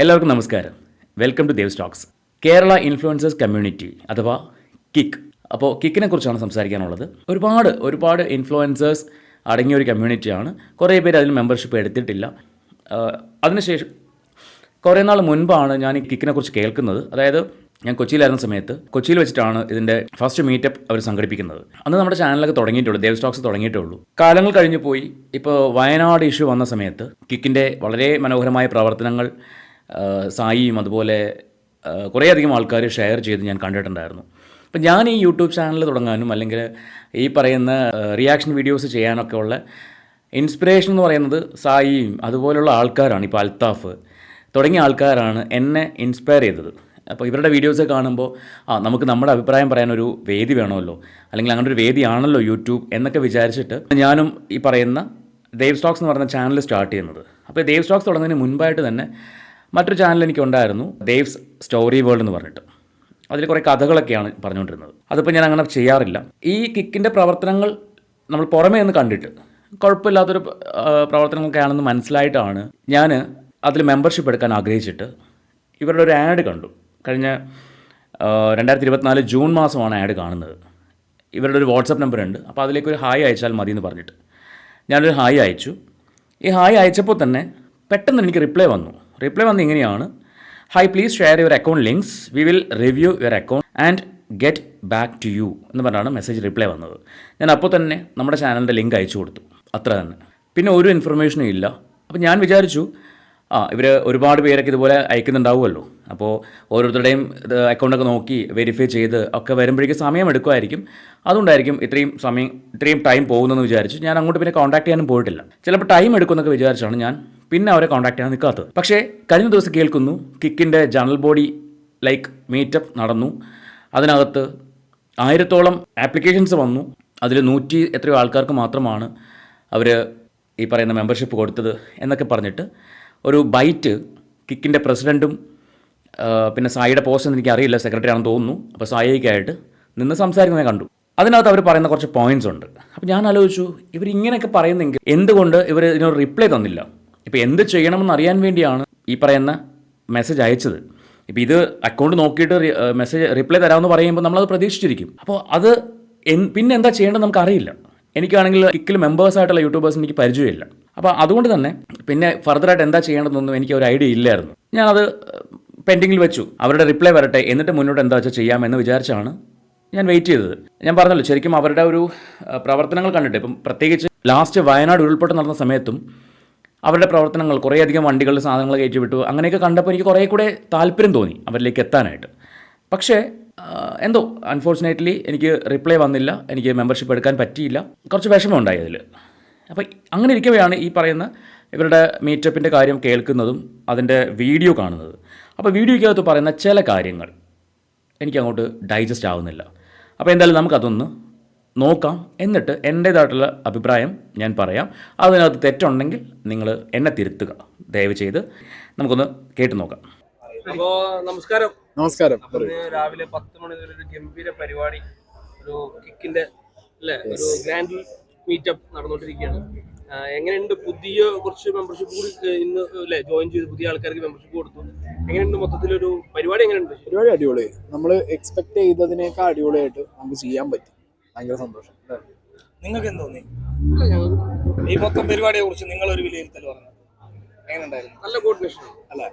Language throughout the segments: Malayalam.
എല്ലാവർക്കും നമസ്കാരം. Welcome to Dev Stokes Kerala influencers community അഥവാ കിക്ക് അപ്പോൾ കിക്കിനെ കുറിച്ചാണ് സംസാരിക്കാനുള്ളത്. ഒരുപാട് ഒരുപാട് ഇൻഫ്ലുവൻസേഴ്സ് അടങ്ങിയ ഒരു കമ്മ്യൂണിറ്റിയാണ് കുറേ പേര് അതിൽ മെമ്പർഷിപ്പ് എടുത്തിട്ടില്ല. അതിനുശേഷം കുറേ നാൾ മുൻപാണ് ഞാൻ ഈ കിക്കിനെ കുറിച്ച് കേൾക്കുന്നത്. അതായത് ഞാൻ കൊച്ചിയിലായിരുന്ന സമയത്ത് കൊച്ചിയിൽ വെച്ചിട്ടാണ് ഇതിന്റെ ഫസ്റ്റ് മീറ്റപ്പ് അവർ സംഘടിപ്പിക്കുന്നത്. അന്ന് നമ്മുടെ ചാനലൊക്കെ തുടങ്ങിയിട്ടുള്ളൂ ദേവ് സ്റ്റോക്സ് തുടങ്ങിയിട്ടുള്ളൂ. കാലങ്ങൾ കഴിഞ്ഞു പോയി. ഇപ്പോൾ വയനാട് ഇഷ്യൂ വന്ന സമയത്ത് കിക്കിന്റെ വളരെ മനോഹരമായ പ്രവർത്തനങ്ങൾ സായിയും അതുപോലെ കുറേയധികം ആൾക്കാർ ഷെയർ ചെയ്ത് ഞാൻ കണ്ടിട്ടുണ്ടായിരുന്നു. അപ്പം ഞാൻ ഈ യൂട്യൂബ് ചാനൽ തുടങ്ങാനും അല്ലെങ്കിൽ ഈ പറയുന്ന റിയാക്ഷൻ വീഡിയോസ് ചെയ്യാനൊക്കെ ഉള്ള ഇൻസ്പിറേഷൻ എന്ന് പറയുന്നത് സായിയും അതുപോലുള്ള ആൾക്കാരാണ്. ഇപ്പോൾ അൽത്താഫ് തുടങ്ങിയ ആൾക്കാരാണ് എന്നെ ഇൻസ്പയർ ചെയ്തത്. അപ്പോൾ ഇവരുടെ വീഡിയോസ് കാണുമ്പോൾ ആ നമുക്ക് നമ്മുടെ അഭിപ്രായം പറയാനൊരു വേദി വേണമല്ലോ. അല്ലെങ്കിൽ അങ്ങനെ ഒരു വേദിയാണല്ലോ യൂട്യൂബ് എന്നൊക്കെ വിചാരിച്ചിട്ട് ഞാനും ഈ പറയുന്ന ദേവ് സ്റ്റോക്സ് എന്ന് പറയുന്ന ചാനൽ സ്റ്റാർട്ട് ചെയ്യുന്നത്. അപ്പോൾ ദേവ് സ്റ്റോക്സ് തുടങ്ങുന്നതിന് മുൻപായിട്ട് തന്നെ മറ്റൊരു ചാനൽ എനിക്കുണ്ടായിരുന്നു ദേവ്സ് സ്റ്റോറി വേൾഡ് എന്ന് പറഞ്ഞിട്ട്. അതിൽ കുറേ കഥകളൊക്കെയാണ് പറഞ്ഞുകൊണ്ടിരുന്നത്. അതിപ്പോൾ ഞാൻ അങ്ങനെ ചെയ്യാറില്ല. ഈ കിക്കിന്റെ പ്രവർത്തനങ്ങൾ നമ്മൾ പുറമേ നിന്ന് കണ്ടിട്ട് കുഴപ്പമില്ലാത്തൊരു പ്രവർത്തനങ്ങളൊക്കെയാണെന്ന് മനസ്സിലായിട്ടാണ് ഞാൻ അതിൽ മെമ്പർഷിപ്പ് എടുക്കാൻ ആഗ്രഹിച്ചിട്ട് ഇവരുടെ ഒരു ആഡ് കണ്ടു. കഴിഞ്ഞ രണ്ടായിരത്തി ഇരുപത്തിനാല് ജൂൺ മാസമാണ് ആഡ് കാണുന്നത്. ഇവരുടെ ഒരു വാട്സപ്പ് നമ്പർ ഉണ്ട്. അപ്പോൾ അതിലേക്ക് ഒരു ഹായ് അയച്ചാൽ മതി എന്ന് പറഞ്ഞിട്ട് ഞാനൊരു ഹായ് അയച്ചു. ഈ ഹായ് അയച്ചപ്പോൾ തന്നെ പെട്ടെന്ന് എനിക്ക് റിപ്ലൈ വന്നു. റിപ്ലൈ വന്ന് ഇങ്ങനെയാണ്. Hi please share your account links we will review your account and get back to you എന്ന് പറഞ്ഞാണ് മെസ്സേജ് റിപ്ലൈ വന്നത്. ഞാൻ അപ്പോൾ തന്നെ നമ്മുടെ ചാനലിന്റെ ലിങ്ക് അയച്ചു കൊടുത്തു. അത്ര തന്നെ. പിന്നെ ഒരു ഇൻഫർമേഷനും ഇല്ല. അപ്പോൾ ഞാൻ വിചാരിച്ചു ആ ഇവർ ഒരുപാട് പേരൊക്കെ ഇതുപോലെ അയക്കുന്നുണ്ടാവുമല്ലോ. അപ്പോൾ ഓരോരുത്തരുടെയും അക്കൗണ്ടൊക്കെ നോക്കി വെരിഫൈ ചെയ്ത് ഒക്കെ വരുമ്പോഴേക്കും സമയം എടുക്കുമായിരിക്കും. അതുകൊണ്ടായിരിക്കും ഇത്രയും സമയം ഇത്രയും ടൈം പോകുന്നതെന്ന് വിചാരിച്ച് ഞാൻ അങ്ങോട്ട് പിന്നെ കോൺടാക്ട് ചെയ്യാനും പോയിട്ടില്ല. ചിലപ്പോൾ ടൈം എടുക്കുമെന്നൊക്കെ വിചാരിച്ചാണ് ഞാൻ പിന്നെ അവരെ കോൺടാക്ട് ചെയ്യാൻ നിൽക്കാത്തത് പക്ഷേ കഴിഞ്ഞ ദിവസം കേൾക്കുന്നു കിക്കിന്റെ ജനറൽ ബോഡി ലൈക്ക് മീറ്റപ്പ് നടന്നു. അതിനകത്ത് ആയിരത്തോളം ആപ്ലിക്കേഷൻസ് വന്നു. അതിൽ നൂറ്റി എത്രയോ ആൾക്കാർക്ക് മാത്രമാണ് അവർ ഈ പറയുന്ന മെമ്പർഷിപ്പ് കൊടുത്തത് എന്നൊക്കെ പറഞ്ഞിട്ട് ഒരു ബൈറ്റ് കിക്കിന്റെ പ്രസിഡന്റും പിന്നെ സായിയുടെ പോസ്റ്റ് എനിക്ക് അറിയില്ല സെക്രട്ടറി ആണെന്ന് തോന്നുന്നു. അപ്പോൾ സായിക്കായിട്ട് നിന്ന് സംസാരിക്കുന്നത് കണ്ടു. അതിനകത്ത് അവർ പറയുന്ന കുറച്ച് പോയിന്റ്സ് ഉണ്ട്. അപ്പോൾ ഞാൻ ആലോചിച്ചു ഇവർ ഇങ്ങനെയൊക്കെ പറയുന്നെങ്കിൽ എന്തുകൊണ്ട് ഇവർ ഇതിനൊരു റിപ്ലൈ തന്നില്ല? ഇപ്പോൾ എന്ത് ചെയ്യണമെന്ന് അറിയാൻ വേണ്ടിയാണ് ഈ പറയുന്ന മെസ്സേജ് അയച്ചത്. ഇപ്പോൾ ഇത് അക്കൗണ്ട് നോക്കിയിട്ട് മെസ്സേജ് റിപ്ലൈ തരാമെന്ന് പറയുമ്പോൾ നമ്മളത് പ്രതീക്ഷിച്ചിരിക്കും. അപ്പോൾ അത് പിന്നെ എന്താ ചെയ്യേണ്ടത് നമുക്കറിയില്ല എനിക്കാണെങ്കിൽ കിക്കിൽ മെമ്പേഴ്സായിട്ടുള്ള യൂട്യൂബേഴ്സ് എനിക്ക് പരിചയമില്ല. അപ്പോൾ അതുകൊണ്ട് തന്നെ പിന്നെ ഫർദറായിട്ട് എന്താ ചെയ്യേണ്ടതെന്നൊന്നും എനിക്ക് ഒരു ഐഡിയ ഇല്ലായിരുന്നു. ഞാനത് പെൻഡിങ്ങിൽ വെച്ചു. അവരുടെ റിപ്ലൈ വരട്ടെ എന്നിട്ട് മുന്നോട്ട് എന്താ വെച്ചാൽ ചെയ്യാമെന്ന് വിചാരിച്ചാണ് ഞാൻ വെയിറ്റ് ചെയ്തത്. ഞാൻ പറഞ്ഞല്ലോ ശരിക്കും അവരുടെ ഒരു പ്രവർത്തനങ്ങൾ കണ്ടിട്ട് ഇപ്പം പ്രത്യേകിച്ച് ലാസ്റ്റ് വയനാട് ഉരുൾപൊട്ടൽ നടന്ന സമയത്തും അവരുടെ പ്രവർത്തനങ്ങൾ കുറേയധികം വണ്ടികളുടെ സാധനങ്ങൾ കയറ്റി വിട്ടു അങ്ങനെയൊക്കെ കണ്ടപ്പോൾ എനിക്ക് കുറേ കൂടെ താല്പര്യം തോന്നി അവരിലേക്ക് എത്താനായിട്ട്. പക്ഷേ എന്തോ അൺഫോർച്ചുനേറ്റ്ലി എനിക്ക് റിപ്ലൈ വന്നില്ല. എനിക്ക് മെമ്പർഷിപ്പ് എടുക്കാൻ പറ്റിയില്ല. കുറച്ച് വിഷമമുണ്ടായി അതിൽ അപ്പോൾ അങ്ങനെ ഇരിക്കവെയാണ് ഈ പറയുന്ന ഇവരുടെ മീറ്റപ്പിന്റെ കാര്യം കേൾക്കുന്നതും അതിന്റെ വീഡിയോ കാണുന്നത്. അപ്പോൾ വീഡിയോയ്ക്കകത്ത് പറയുന്ന ചില കാര്യങ്ങൾ എനിക്ക് അങ്ങോട്ട് ഡൈജസ്റ്റ് ആവുന്നില്ല. അപ്പോൾ എന്തായാലും നമുക്കതൊന്ന് നോക്കാം. എന്നിട്ട് എന്റേതായിട്ടുള്ള അഭിപ്രായം ഞാൻ പറയാം. അതിനകത്ത് തെറ്റുണ്ടെങ്കിൽ നിങ്ങൾ എന്നെ തിരുത്തുക. ദയവ് ചെയ്ത് നമുക്കൊന്ന് കേട്ട് നോക്കാം. അപ്പോൾ നമസ്കാരം. നമസ്കാരം. രാവിലെ പത്ത് മണി മുതൽ ഒരു ഗംഭീര പരിപാടി ഒരു കിക്കിന്റെ അല്ലെ ഒരു ഗ്രാൻഡ് മീറ്റപ്പ് നടന്നുകൊണ്ടിരിക്കുകയാണ്. എങ്ങനെയുണ്ട് പുതിയ കുറച്ച് മെമ്പർഷിപ്പ് കൂടി ഇന്ന് അല്ലെ ജോയിൻ ചെയ്ത് പുതിയ ആൾക്കാർക്ക് മെമ്പർഷിപ്പ് കൊടുത്തു. എങ്ങനെയുണ്ട് മൊത്തത്തിലൊരു പരിപാടി എങ്ങനെയുണ്ട്? പരിപാടി അടിപൊളി. നമ്മൾ എക്സ്പെക്ട് ചെയ്തതിനേക്കാൾ അടിപൊളിയായിട്ട് നമുക്ക് ചെയ്യാൻ പറ്റി. ഭയങ്കര സന്തോഷം. അല്ലേ? നിങ്ങൾക്ക് എന്ത് തോന്നി? ഈ മൊത്തം പരിപാടിയെ കുറിച്ച് നിങ്ങൾ ഒരു വിലയിരുത്തൽ പറഞ്ഞു? എങ്ങനെയുണ്ടായിരുന്നു? നല്ല കോർഡിനേഷൻ അല്ലേ?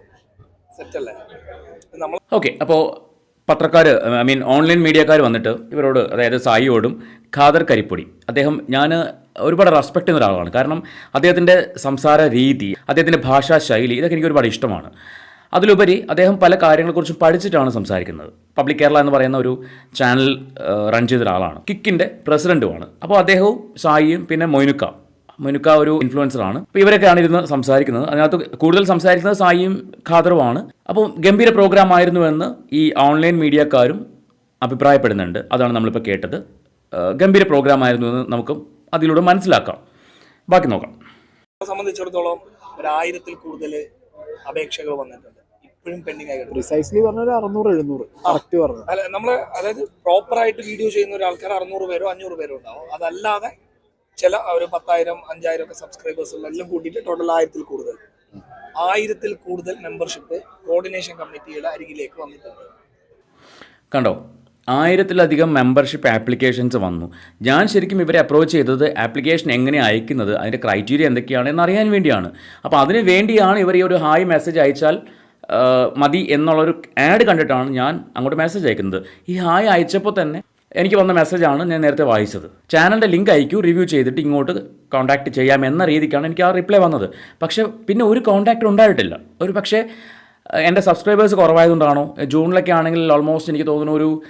ഓക്കെ അപ്പോൾ പത്രക്കാർ ഐ മീൻ ഓൺലൈൻ മീഡിയക്കാർ വന്നിട്ട് ഇവരോട് അതായത് സായിയോടും ഖാദർ കരിപ്പൊടി. അദ്ദേഹം ഞാൻ ഒരുപാട് റെസ്പെക്ട് ചെയ്യുന്ന ഒരാളാണ്. കാരണം അദ്ദേഹത്തിന്റെ സംസാര രീതി അദ്ദേഹത്തിന്റെ ഭാഷാ ശൈലി ഇതൊക്കെ എനിക്ക് ഒരുപാട് ഇഷ്ടമാണ്. അതിലുപരി അദ്ദേഹം പല കാര്യങ്ങളെക്കുറിച്ചും പഠിച്ചിട്ടാണ് സംസാരിക്കുന്നത്. പബ്ലിക് കേരള എന്ന് പറയുന്ന ഒരു ചാനൽ റൺ ചെയ്ത ഒരാളാണ് കിക്കിന്റെ പ്രസിഡന്റുമാണ് അപ്പോൾ അദ്ദേഹവും സായിയും പിന്നെ മൊയ്നുക്ക. മൊനുക്ക ഒരു ഇൻഫ്ലുവൻസറാണ് അപ്പോൾ ഇവരൊക്കെയാണ് ഇരുന്ന് സംസാരിക്കുന്നത്. അതിനകത്ത് കൂടുതൽ സംസാരിക്കുന്നത് സായിയും ഖാദറുമാണ് അപ്പോൾ ഗംഭീര പ്രോഗ്രാം ആയിരുന്നു എന്ന് ഈ ഓൺലൈൻ മീഡിയക്കാരും അഭിപ്രായപ്പെടുന്നുണ്ട്. അതാണ് നമ്മളിപ്പോൾ കേട്ടത്. ഗംഭീര പ്രോഗ്രാം ആയിരുന്നു എന്ന് നമുക്ക് അതിലൂടെ മനസ്സിലാക്കാം. ബാക്കി നോക്കാം. സംബന്ധിച്ചിടത്തോളം ഒരു ആയിരത്തിൽ കൂടുതൽ അപേക്ഷകൾ വന്നിട്ടുണ്ട്. ഇപ്പോഴും പെൻഡിങ് ആയി പ്രിസൈസ്ലി പറഞ്ഞ ഒരു അറുന്നൂറ് എഴുന്നൂറ്. കറക്റ്റ് പറഞ്ഞു അല്ല നമ്മൾ അതായത് പ്രോപ്പർ ആയിട്ട് വീഡിയോ ചെയ്യുന്ന ഒരു ആൾക്കാർ അറുന്നൂറ് പേരോ അഞ്ഞൂറ് പേരോ ഉണ്ടാവും. അതല്ലാതെ ചില ഒരു പത്തായിരം അഞ്ചായിരം ഒക്കെ സബ്സ്ക്രൈബേഴ്സ് എല്ലാം കൂട്ടിയിട്ട് ടോട്ടൽ ആയിരത്തിൽ കൂടുതൽ. ആയിരത്തിൽ കൂടുതൽ മെമ്പർഷിപ്പ് കോർഡിനേഷൻ കമ്മിറ്റിയുടെ അരികിലേക്ക് വന്നിട്ടുണ്ട്. കണ്ടോ? ആയിരത്തിലധികം മെമ്പർഷിപ്പ് ആപ്ലിക്കേഷൻസ് വന്നു. ഞാൻ ശരിക്കും ഇവരെ അപ്രോച്ച് ചെയ്തത് ആപ്ലിക്കേഷൻ എങ്ങനെ അയക്കുന്നത് അതിന്റെ ക്രൈറ്റീരിയ എന്തൊക്കെയാണ് എന്നറിയാൻ വേണ്ടിയാണ്. അപ്പോൾ അതിന് വേണ്ടിയാണ് ഇവർ ഈ ഒരു ഹായ് മെസ്സേജ് അയച്ചാൽ മതി എന്നുള്ളൊരു ആഡ് കണ്ടിട്ടാണ് ഞാൻ അങ്ങോട്ട് മെസ്സേജ് അയക്കുന്നത്. ഈ ഹായ് അയച്ചപ്പോൾ തന്നെ എനിക്ക് വന്ന മെസ്സേജാണ് ഞാൻ നേരത്തെ വായിച്ചത്. ചാനലിന്റെ ലിങ്ക് അയക്കൂ റിവ്യൂ ചെയ്തിട്ട് ഇങ്ങോട്ട് കോൺടാക്റ്റ് ചെയ്യാം എന്ന രീതിക്കാണ് എനിക്ക് ആ റിപ്ലൈ വന്നത്. പക്ഷേ പിന്നെ ഒരു കോൺടാക്റ്റ് ഉണ്ടായിട്ടില്ല. ഒരു പക്ഷേ എന്റെ സബ്സ്ക്രൈബേഴ്സ് കുറവായതുകൊണ്ടാണോ? ജൂണിലൊക്കെ ആണെങ്കിൽ ഓൾമോസ്റ്റ് എനിക്ക് തോന്നുന്നു ഒരു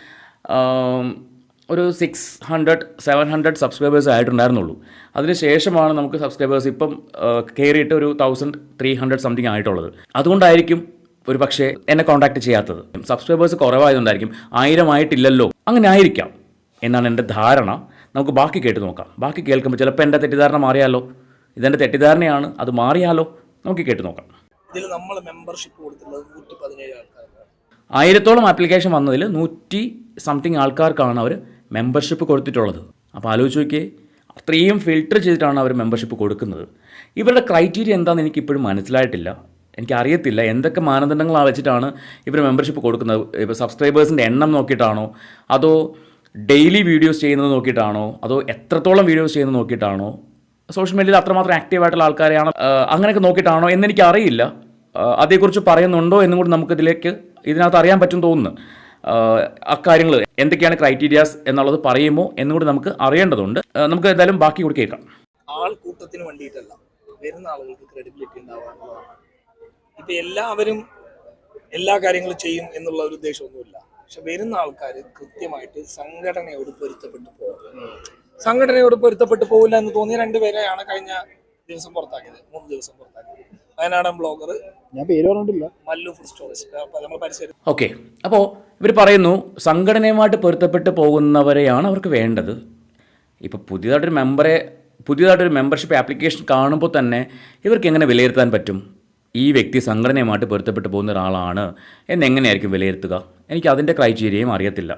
ഒരു six hundred seven hundred subscribers ആയിട്ടുണ്ടായിരുന്നുള്ളൂ. അതിന് ശേഷമാണ് നമുക്ക് സബ്സ്ക്രൈബേഴ്സ് ഇപ്പം കയറിയിട്ട് ഒരു തൗസൻഡ് ത്രീ ഹൺഡ്രഡ് സംതിങ് ആയിട്ടുള്ളത്. അതുകൊണ്ടായിരിക്കും ഒരു പക്ഷേ എന്നെ കോൺടാക്ട് ചെയ്യാത്തത്. സബ്സ്ക്രൈബേഴ്സ് കുറവായതുകൊണ്ടായിരിക്കും. ആയിരം ആയിട്ടില്ലല്ലോ. അങ്ങനെ ആയിരിക്കാം എന്നാണ് എന്റെ ധാരണ. നമുക്ക് ബാക്കി കേട്ട് നോക്കാം. ബാക്കി കേൾക്കുമ്പോൾ ചിലപ്പോൾ എന്റെ തെറ്റിദ്ധാരണ മാറിയാലോ? ഇതെന്റെ തെറ്റിദ്ധാരണയാണ് അത് മാറിയാലോ? നമുക്ക് കേട്ട് നോക്കാം. ഇതിൽ നമ്മൾ മെമ്പർഷിപ്പ് കൊടുത്തിട്ടുള്ളത് നൂറ്റി പതിനേഴ് ആൾക്കാരാണ്. ആയിരത്തോളം ആപ്ലിക്കേഷൻ വന്നതിൽ നൂറ്റി സംതിങ് ആൾക്കാർക്കാണ് അവർ മെമ്പർഷിപ്പ് കൊടുത്തിട്ടുള്ളത്. അപ്പോൾ ആലോചിച്ച് നോക്കിയേ അത്രയും ഫിൽട്ടർ ചെയ്തിട്ടാണ് അവർ മെമ്പർഷിപ്പ് കൊടുക്കുന്നത്. ഇവരുടെ ക്രൈറ്റീരിയ എന്താണെന്ന് എനിക്കിപ്പോഴും മനസ്സിലായിട്ടില്ല. എനിക്കറിയത്തില്ല. എന്തൊക്കെ മാനദണ്ഡങ്ങളാണ് വെച്ചിട്ടാണ് ഇവർ മെമ്പർഷിപ്പ് കൊടുക്കുന്നത്? ഇപ്പോൾ സബ്സ്ക്രൈബേഴ്സിന്റെ എണ്ണം നോക്കിയിട്ടാണോ? അതോ ഡെയിലി വീഡിയോസ് ചെയ്യുന്നത് നോക്കിയിട്ടാണോ? അതോ എത്രത്തോളം വീഡിയോസ് ചെയ്യുന്നത് നോക്കിയിട്ടാണോ? സോഷ്യൽ മീഡിയയിൽ അത്രമാത്രം ആക്റ്റീവ് ആയിട്ടുള്ള ആൾക്കാരെയാണ് അങ്ങനെയൊക്കെ നോക്കിയിട്ടാണോ എന്നെനിക്ക് അറിയില്ല അതേക്കുറിച്ച് പറയുന്നുണ്ടോ എന്നും കൂടി നമുക്കിതിലേക്ക് ഇതിനകത്ത് അറിയാൻ പറ്റും തോന്നുന്നു. അക്കാര്യങ്ങൾ എന്തൊക്കെയാണ് ക്രൈറ്റീരിയാസ് എന്നുള്ളത് പറയുമോ എന്നും കൂടി നമുക്ക് അറിയേണ്ടതുണ്ട്. നമുക്ക് എന്തായാലും ബാക്കി കൂടി കേൾക്കാം. ആൾക്കൂട്ടത്തിന് വേണ്ടിയിട്ടല്ല വരുന്ന ആളുകൾക്ക് ക്രെഡിബിലിറ്റി ഉണ്ടാവാനുള്ളതാണ് ഇപ്പൊ എല്ലാവരും എല്ലാ കാര്യങ്ങളും ചെയ്യും എന്നുള്ള ഒരു ഉദ്ദേശമൊന്നുമില്ല. പക്ഷെ വരുന്ന ആൾക്കാർ കൃത്യമായിട്ട് സംഘടനയോട് പൊരുത്തപ്പെട്ടു പോകും സംഘടനയോട് പൊരുത്തപ്പെട്ടു പോകില്ല എന്ന് തോന്നിയ രണ്ടുപേരെയാണ് കഴിഞ്ഞ ദിവസം പുറത്താക്കിയത് മൂന്ന് ദിവസം പുറത്താക്കിയത്. വയനാടൻ ബ്ലോഗർ ഞാൻ പേര് പറഞ്ഞിട്ടില്ല. മല്ലു ഫുഡ് സ്റ്റോറീസ് നമ്മൾ പരിസരം ഓക്കെ. അപ്പോൾ ഇവർ പറയുന്നു സംഘടനയുമായിട്ട് പൊരുത്തപ്പെട്ട് പോകുന്നവരെയാണ് അവർക്ക് വേണ്ടത്. ഇപ്പോൾ പുതിയതായിട്ടൊരു മെമ്പറെ പുതിയതായിട്ടൊരു മെമ്പർഷിപ്പ് ആപ്ലിക്കേഷൻ കാണുമ്പോൾ തന്നെ ഇവർക്ക് എങ്ങനെ വിലയിരുത്താൻ പറ്റും? ഈ വ്യക്തി സംഘടനയുമായിട്ട് പൊരുത്തപ്പെട്ടു പോകുന്ന ഒരാളാണ് എന്നെങ്ങനെയായിരിക്കും വിലയിരുത്തുക? എനിക്ക് അതിന്റെ ക്രൈറ്റീരിയയും അറിയത്തില്ല.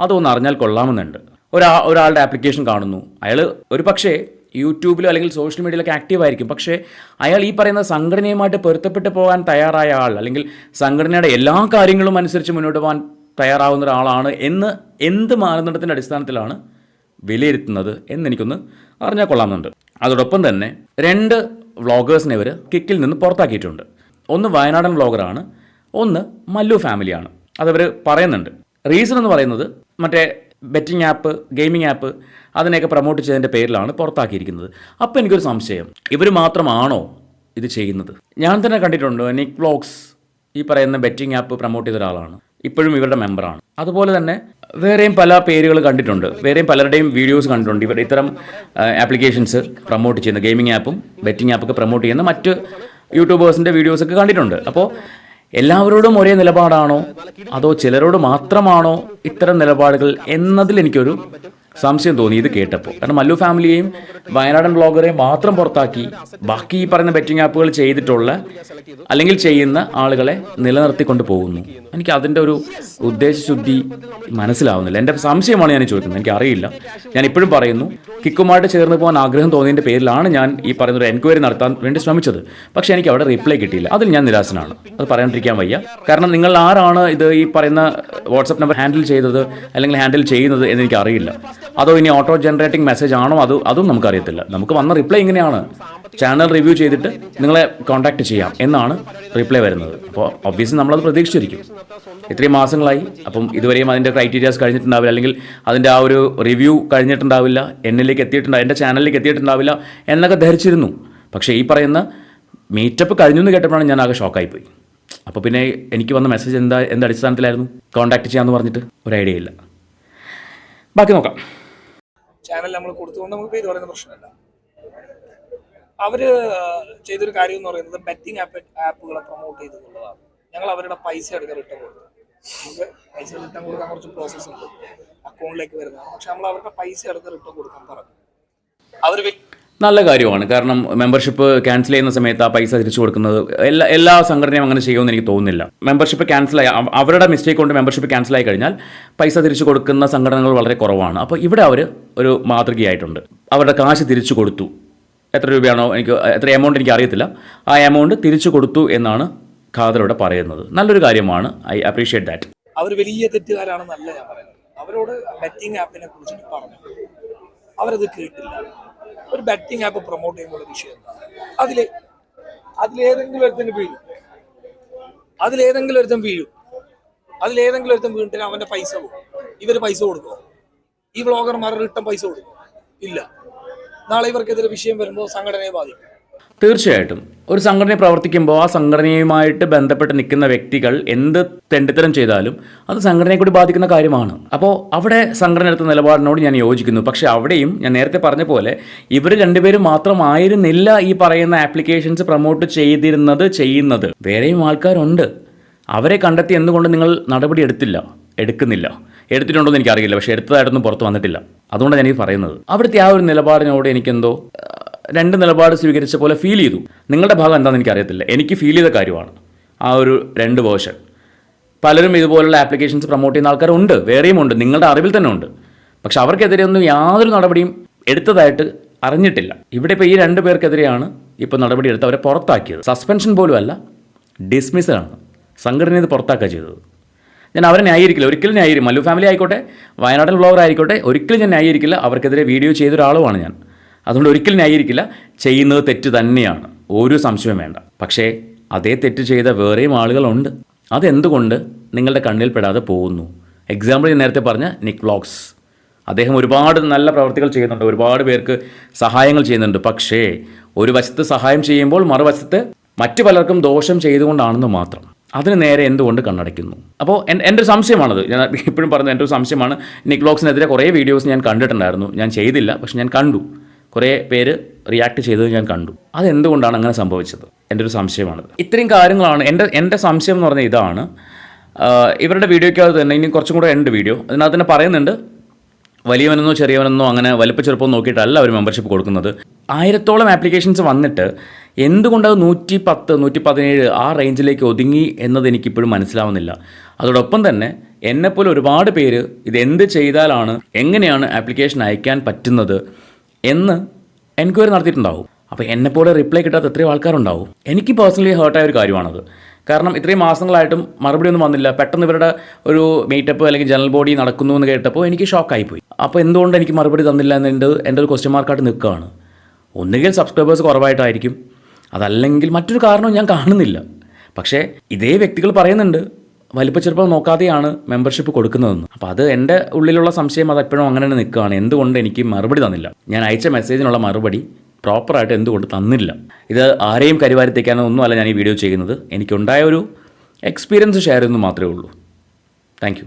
അതൊന്ന് അറിഞ്ഞാൽ കൊള്ളാമെന്നുണ്ട്. ഒരാ ഒരാളുടെ ആപ്ലിക്കേഷൻ കാണുന്നു. അയാൾ ഒരു പക്ഷേ യൂട്യൂബിലോ അല്ലെങ്കിൽ സോഷ്യൽ മീഡിയയിലൊക്കെ ആക്റ്റീവ് ആയിരിക്കും പക്ഷേ അയാൾ ഈ പറയുന്ന സംഘടനയുമായിട്ട് പൊരുത്തപ്പെട്ട് പോകാൻ തയ്യാറായ ആൾ അല്ലെങ്കിൽ സംഘടനയുടെ എല്ലാ കാര്യങ്ങളും അനുസരിച്ച് മുന്നോട്ട് പോകാൻ തയ്യാറാവുന്ന ഒരാളാണ് എന്ന് എന്ത് മാനദണ്ഡത്തിന്റെ അടിസ്ഥാനത്തിലാണ് വിലയിരുത്തുന്നത് എന്നെനിക്കൊന്ന് അറിഞ്ഞാൽ കൊള്ളാമെന്നുണ്ട്. അതോടൊപ്പം തന്നെ രണ്ട് വ്ളോഗേഴ്സിനെ ഇവർ കിക്കിൽ നിന്ന് പുറത്താക്കിയിട്ടുണ്ട്. ഒന്ന് വയനാടൻ വ്ളോഗറാണ് ഒന്ന് മല്ലു ഫാമിലിയാണ്. അതവർ പറയുന്നുണ്ട്. റീസൺ എന്ന് പറയുന്നത് മറ്റേ ബെറ്റിംഗ് ആപ്പ് ഗെയിമിംഗ് ആപ്പ് അതിനെയൊക്കെ പ്രൊമോട്ട് ചെയ്തതിന്റെ പേരിലാണ് പുറത്താക്കിയിരിക്കുന്നത്. അപ്പോൾ എനിക്കൊരു സംശയം. ഇവർ മാത്രമാണോ ഇത് ചെയ്യുന്നത്? ഞാൻ തന്നെ കണ്ടിട്ടുണ്ട് നിക് വ്ളോഗ്സ് ഈ പറയുന്ന ബെറ്റിംഗ് ആപ്പ് പ്രൊമോട്ട് ചെയ്ത ഒരാളാണ്. ഇപ്പോഴും ഇവരുടെ മെമ്പറാണ്. അതുപോലെ തന്നെ വേറെയും പല പേരുകൾ കണ്ടിട്ടുണ്ട്. വേറെയും പലരുടെയും വീഡിയോസ് കണ്ടിട്ടുണ്ട്. ഇവർ ഇത്തരം ആപ്ലിക്കേഷൻസ് പ്രൊമോട്ട് ചെയ്യുന്ന ഗെയിമിംഗ് ആപ്പും ബെറ്റിംഗ് ആപ്പൊക്കെ പ്രൊമോട്ട് ചെയ്യുന്ന മറ്റ് യൂട്യൂബേഴ്സിന്റെ വീഡിയോസൊക്കെ കണ്ടിട്ടുണ്ട്. അപ്പോൾ എല്ലാവരോടും ഒരേ നിലപാടാണോ? അതോ ചിലരോട് മാത്രമാണോ ഇത്തരം നിലപാടുകൾ എന്നതിൽ എനിക്കൊരു സംശയം തോന്നി ഇത് കേട്ടപ്പോൾ. കാരണം മല്ലു ഫാമിലിയെയും വയനാടൻ ബ്ലോഗറെയും മാത്രം പുറത്താക്കി ബാക്കി ഈ പറയുന്ന ബെറ്റിംഗ് ആപ്പുകൾ ചെയ്തിട്ടുള്ള അല്ലെങ്കിൽ ചെയ്യുന്ന ആളുകളെ നിലനിർത്തിക്കൊണ്ട് പോകുന്നു. എനിക്ക് അതിന്റെ ഒരു ഉദ്ദേശശുദ്ധി മനസ്സിലാവുന്നില്ല. എന്റെ സംശയമാണ് ഞാൻ ചോദിക്കുന്നത്. എനിക്ക് അറിയില്ല. ഞാൻ ഇപ്പോഴും പറയുന്നു കിക്കുമായിട്ട് ചേർന്ന് പോകാൻ ആഗ്രഹം തോന്നിയതിന്റെ പേരിലാണ് ഞാൻ ഈ പറയുന്ന ഒരു എൻക്വയറി നടത്താൻ വേണ്ടി ശ്രമിച്ചത്. പക്ഷേ എനിക്ക് അവിടെ റിപ്ലൈ കിട്ടിയില്ല. അതിൽ ഞാൻ നിരാശനാണ്. അത് പറയാണ്ടിരിക്കാൻ വയ്യ. കാരണം നിങ്ങൾ ആരാണ് ഇത് ഈ പറയുന്ന വാട്സപ്പ് നമ്പർ ഹാൻഡിൽ ചെയ്തത് അല്ലെങ്കിൽ ഹാൻഡിൽ ചെയ്യുന്നത് എന്ന് എനിക്ക് അറിയില്ല. അതോ ഇനി ഓട്ടോ ജനറേറ്റിംഗ് മെസ്സേജ് ആണോ അത് അതും നമുക്കറിയത്തില്ല. നമുക്ക് വന്ന റിപ്ലൈ ഇങ്ങനെയാണ്. ചാനൽ റിവ്യൂ ചെയ്തിട്ട് നിങ്ങളെ കോൺടാക്ട് ചെയ്യാം എന്നാണ് റിപ്ലൈ വരുന്നത്. അപ്പോൾ ഒബ്വിയസ്ലി നമ്മളത് പ്രതീക്ഷിച്ചിരിക്കും. ഇത്രയും മാസങ്ങളായി. അപ്പം ഇതുവരെയും അതിന്റെ ക്രൈറ്റീരിയാസ് കഴിഞ്ഞിട്ടുണ്ടാവില്ല. അല്ലെങ്കിൽ അതിന്റെ ആ ഒരു റിവ്യൂ കഴിഞ്ഞിട്ടുണ്ടാവില്ല. എന്നിലേക്ക് എത്തിയിട്ടുണ്ടാവില്ല എന്റെ ചാനലിലേക്ക് എത്തിയിട്ടുണ്ടാവില്ല എന്നൊക്കെ ധരിച്ചിരുന്നു. പക്ഷേ ഈ പറയുന്ന മീറ്റപ്പ് കഴിഞ്ഞു എന്ന് കേട്ടപ്പോഴാണ് ഞാൻ ആകെ ഷോക്കായിപ്പോയി അപ്പോൾ പിന്നെ എനിക്ക് വന്ന മെസ്സേജ് എന്താ എന്ത് അടിസ്ഥാനത്തിലായിരുന്നു? കോൺടാക്ട് ചെയ്യാമെന്ന് പറഞ്ഞിട്ട് ഒരു ഐഡിയ ഇല്ല. ബാക്കി നോക്കാം. ചാനൽ നമ്മൾ കൊടുത്തുകൊണ്ട് നമുക്ക് ഇത് പറയുന്ന പ്രശ്നമല്ല. അവർ ചെയ്തൊരു കാര്യം എന്ന് പറയുന്നത് ബെറ്റിംഗ് ആപ്പ് ആപ്പുകളെ പ്രൊമോട്ട് ചെയ്തു എന്നുള്ളതാണ് ഞങ്ങൾ അവരുടെ പൈസ എടുക്കാൻ റിട്ടേൺ കൊടുത്തു. നമുക്ക് പൈസ റിട്ടേൺ കൊടുക്കാൻ കുറച്ച് പ്രോസസ്സ് ഉണ്ട്. അക്കൗണ്ടിലേക്ക് വരുന്നതാണ്. പക്ഷെ നമ്മൾ അവരുടെ പൈസ എടുത്ത് റിട്ടേൺ കൊടുക്കാൻ പറഞ്ഞു. അവർ നല്ല കാര്യമാണ്. കാരണം മെമ്പർഷിപ്പ് ക്യാൻസൽ ചെയ്യുന്ന സമയത്ത് ആ പൈസ തിരിച്ചു കൊടുക്കുന്നത് എല്ലാ എല്ലാ സംഘടനയും അങ്ങനെ ചെയ്യുമെന്ന് എനിക്ക് തോന്നുന്നില്ല. മെമ്പർഷിപ്പ് ക്യാൻസൽ ആയി അവരുടെ മിസ്റ്റേക്ക് കൊണ്ട് മെമ്പർഷിപ്പ് ക്യാൻസൽ ആയി കഴിഞ്ഞാൽ പൈസ തിരിച്ചു കൊടുക്കുന്ന സംഘടനകൾ വളരെ കുറവാണ്. അപ്പോൾ ഇവിടെ അവർ ഒരു മാതൃകയായിട്ടുണ്ട്. അവരുടെ കാശ് തിരിച്ചു കൊടുത്തു. എത്ര രൂപയാണോ എനിക്ക് എത്ര എമൗണ്ട് എനിക്ക് അറിയത്തില്ല. ആ എമൗണ്ട് തിരിച്ചു കൊടുത്തു എന്നാണ് ഖാദർ ഇവിടെ പറയുന്നത്. നല്ലൊരു കാര്യമാണ്. ഐ അപ്രീഷിയേറ്റ് ദാറ്റ് അവർ വലിയ തെറ്റുകാരാണെന്നല്ല ഞാൻ പറയുന്നത്. അവരോട് ബെറ്റിംഗ് ആപ്പിനെ കുറിച്ചിട്ട് പറഞ്ഞു അവരത് കേട്ടില്ല. ഒരു ബെറ്റിംഗ് ആപ്പ് പ്രൊമോട്ട് ചെയ്യുമ്പോൾ വിഷയം അതിൽ അതിലേതെങ്കിലും ഒരുത്തന് വീഴും. അതിലേതെങ്കിലും ഒരുത്തൻ വീഴും. അതിലേതെങ്കിലും ഒരുത്തൻ വീണിട്ട് അവന്റെ പൈസ പോകും. ഇവർ പൈസ കൊടുക്കുമോ ഈ വ്ളോഗർമാർ റിട്ടേൺ പൈസ കൊടുക്കും ഇല്ല. നാളെ ഇവർക്കെതിരെ വിഷയം വരുമ്പോൾ സംഘടനയെ ബാധിക്കും. തീർച്ചയായിട്ടും. ഒരു സംഘടന പ്രവർത്തിക്കുമ്പോൾ ആ സംഘടനയുമായിട്ട് ബന്ധപ്പെട്ട് നിൽക്കുന്ന വ്യക്തികൾ എന്ത് തെണ്ടിത്തരം ചെയ്താലും അത് സംഘടനയെ കൂടി ബാധിക്കുന്ന കാര്യമാണ്. അപ്പോൾ അവിടെ സംഘടന എടുത്ത നിലപാടിനോട് ഞാൻ യോജിക്കുന്നു. പക്ഷേ അവിടെയും ഞാൻ നേരത്തെ പറഞ്ഞ പോലെ ഇവർ രണ്ടുപേരും മാത്രമായിരുന്നില്ല ഈ പറയുന്ന ആപ്ലിക്കേഷൻസ് പ്രൊമോട്ട് ചെയ്തിരുന്നത് ചെയ്യുന്നത്. വേറെയും ആൾക്കാരുണ്ട്. അവരെ കണ്ടെത്തി എന്തുകൊണ്ട് നിങ്ങൾ നടപടി എടുത്തില്ല? എടുക്കുന്നില്ല. എടുത്തിട്ടുണ്ടോ എന്ന് എനിക്കറിയില്ല. പക്ഷേ എടുത്തതായിട്ടൊന്നും പുറത്ത് വന്നിട്ടില്ല. അതുകൊണ്ടാണ് ഞാനീ പറയുന്നത്. അവിടുത്തെ ആ ഒരു നിലപാടിനോട് എനിക്കെന്തോ രണ്ട് നിലപാട് സ്വീകരിച്ച പോലെ ഫീൽ ചെയ്തു. നിങ്ങളുടെ ഭാഗം എന്താണെന്ന് എനിക്കറിയത്തില്ല. എനിക്ക് ഫീൽ ചെയ്ത കാര്യമാണ്. ആ ഒരു രണ്ട് വേർഷൻ പലരും ഇതുപോലുള്ള ആപ്ലിക്കേഷൻസ് പ്രൊമോട്ട് ചെയ്യുന്ന ആൾക്കാരുണ്ട്. വേറെയും ഉണ്ട്. നിങ്ങളുടെ അറിവിൽ തന്നെ ഉണ്ട്. പക്ഷെ അവർക്കെതിരെ ഒന്നും യാതൊരു നടപടിയും എടുത്തതായിട്ട് അറിഞ്ഞിട്ടില്ല. ഇവിടെ ഇപ്പോൾ ഈ രണ്ട് പേർക്കെതിരെയാണ് ഇപ്പോൾ നടപടി എടുത്ത് അവരെ പുറത്താക്കിയത്. സസ്പെൻഷൻ പോലും അല്ല ഡിസ്മിസലാണ് സംഘടന ഇത് പുറത്താക്കുക ചെയ്തത്. ഞാൻ അവരെ ന്യായീകരിക്കില്ല. ഒരിക്കലും ന്യായീകരിക്കും മല്ലു ഫാമിലി ആയിക്കോട്ടെ ആയിക്കോട്ടെ ഒരിക്കലും ഞാൻ ന്യായീകരിക്കില്ല. അവർക്കെതിരെ വീഡിയോ ചെയ്തൊരാളുമാണ് ഞാൻ. അതുകൊണ്ട് ഒരിക്കലും ന്യായീകരിക്കില്ല. ചെയ്യുന്നത് തെറ്റ് തന്നെയാണ്. ഒരു സംശയവും വേണ്ട. പക്ഷേ അതേ തെറ്റ് ചെയ്ത വേറെയും ആളുകളുണ്ട്. അതെന്തുകൊണ്ട് നിങ്ങളുടെ കണ്ണിൽ പെടാതെ പോകുന്നു? എക്സാമ്പിൾ ഞാൻ നേരത്തെ പറഞ്ഞ നിക് വ്ളോഗ്സ് അദ്ദേഹം ഒരുപാട് നല്ല പ്രവർത്തികൾ ചെയ്യുന്നുണ്ട്. ഒരുപാട് പേർക്ക് സഹായങ്ങൾ ചെയ്യുന്നുണ്ട്. പക്ഷേ ഒരു വശത്ത് സഹായം ചെയ്യുമ്പോൾ മറുവശത്ത് മറ്റു പലർക്കും ദോഷം ചെയ്തുകൊണ്ടാണെന്ന് മാത്രം. അതിന് നേരെ എന്തുകൊണ്ട് കണ്ണടയ്ക്കുന്നു? അപ്പോൾ എൻ- എന്റെ ഒരു സംശയമാണത്. ഞാൻ ഇപ്പോഴും പറഞ്ഞു എന്റെ ഒരു സംശയമാണ്. നിക്ലോക്സിനെതിരെ കുറേ വീഡിയോസ് ഞാൻ കണ്ടിട്ടുണ്ടായിരുന്നു. ഞാൻ ചെയ്തില്ല പക്ഷെ ഞാൻ കണ്ടു. കുറേ പേര് റിയാക്ട് ചെയ്തത് ഞാൻ കണ്ടു. അതെന്തുകൊണ്ടാണ് അങ്ങനെ സംഭവിച്ചത്? എന്റെ ഒരു സംശയമാണത്. ഇത്രയും കാര്യങ്ങളാണ് എന്റെ എന്റെ സംശയം എന്ന് പറഞ്ഞാൽ ഇതാണ്. ഇവരുടെ വീഡിയോയ്ക്കകത്ത് തന്നെ ഇനി കുറച്ചും കൂടെ ഉണ്ട് വീഡിയോ അതിനകത്ത് തന്നെ പറയുന്നുണ്ട് വലിയവനെന്നോ ചെറിയവനെന്നോ അങ്ങനെ വലിപ്പ ചെറുപ്പം നോക്കിയിട്ടല്ല അവർ മെമ്പർഷിപ്പ് കൊടുക്കുന്നത്. ആയിരത്തോളം ആപ്ലിക്കേഷൻസ് വന്നിട്ട് എന്തുകൊണ്ട് അത് നൂറ്റി പത്ത് നൂറ്റി പതിനേഴ് ആ റേഞ്ചിലേക്ക് ഒതുങ്ങി എന്നത് എനിക്കിപ്പോഴും മനസ്സിലാവുന്നില്ല. അതോടൊപ്പം തന്നെ എന്നെപ്പോലെ ഒരുപാട് പേര് ഇത് എന്ത് ചെയ്താലാണ് എങ്ങനെയാണ് ആപ്ലിക്കേഷൻ അയക്കാൻ പറ്റുന്നത് എന്ന് എൻക്വയറി നടത്തിയിട്ടുണ്ടാവും. അപ്പോൾ എന്നെപ്പോലെ റിപ്ലൈ കിട്ടാത്ത എത്രയോ ആൾക്കാരുണ്ടാവും. എനിക്ക് പേഴ്സണലി ഹേർട്ടായ ഒരു കാര്യമാണത്. കാരണം ഇത്രയും മാസങ്ങളായിട്ടും മറുപടി ഒന്നും വന്നില്ല. പെട്ടെന്ന് ഇവരുടെ ഒരു മീറ്റപ്പ് അല്ലെങ്കിൽ ജനറൽ ബോഡി നടക്കുന്നു എന്ന് കേട്ടപ്പോൾ എനിക്ക് ഷോക്കായി പോയി അപ്പോൾ എന്തുകൊണ്ട് എനിക്ക് മറുപടി തന്നില്ല എന്നുണ്ട് എന്റെ ഒരു ക്വസ്റ്റ്യൻ മാർക്കായിട്ട് നിൽക്കുകയാണ്. ഒന്നുകിൽ സബ്സ്ക്രൈബേഴ്സ് കുറവായിട്ടായിരിക്കും. അതല്ലെങ്കിൽ മറ്റൊരു കാരണവും ഞാൻ കാണുന്നില്ല. പക്ഷേ ഇതേ വ്യക്തികൾ പറയുന്നുണ്ട്. വലിപ്പ ചെറുപ്പം നോക്കാതെയാണ് മെമ്പർഷിപ്പ് കൊടുക്കുന്നതെന്ന്. അപ്പോൾ അത് എന്റെ ഉള്ളിലുള്ള സംശയം അത് എപ്പോഴും അങ്ങനെ തന്നെ നിൽക്കുകയാണ്. എന്തുകൊണ്ട് എനിക്ക് മറുപടി തന്നില്ല? ഞാൻ അയച്ച മെസ്സേജിനുള്ള മറുപടി പ്രോപ്പറായിട്ട് എന്തുകൊണ്ട് തന്നില്ല? ഇത് ആരെയും കരിവാരത്തേക്കാനോ ഒന്നുമല്ല ഞാൻ ഈ വീഡിയോ ചെയ്യുന്നത്. എനിക്കുണ്ടായ ഒരു എക്സ്പീരിയൻസ് ഷെയർ ചെയ്യുന്നു മാത്രമേ ഉള്ളൂ. താങ്ക്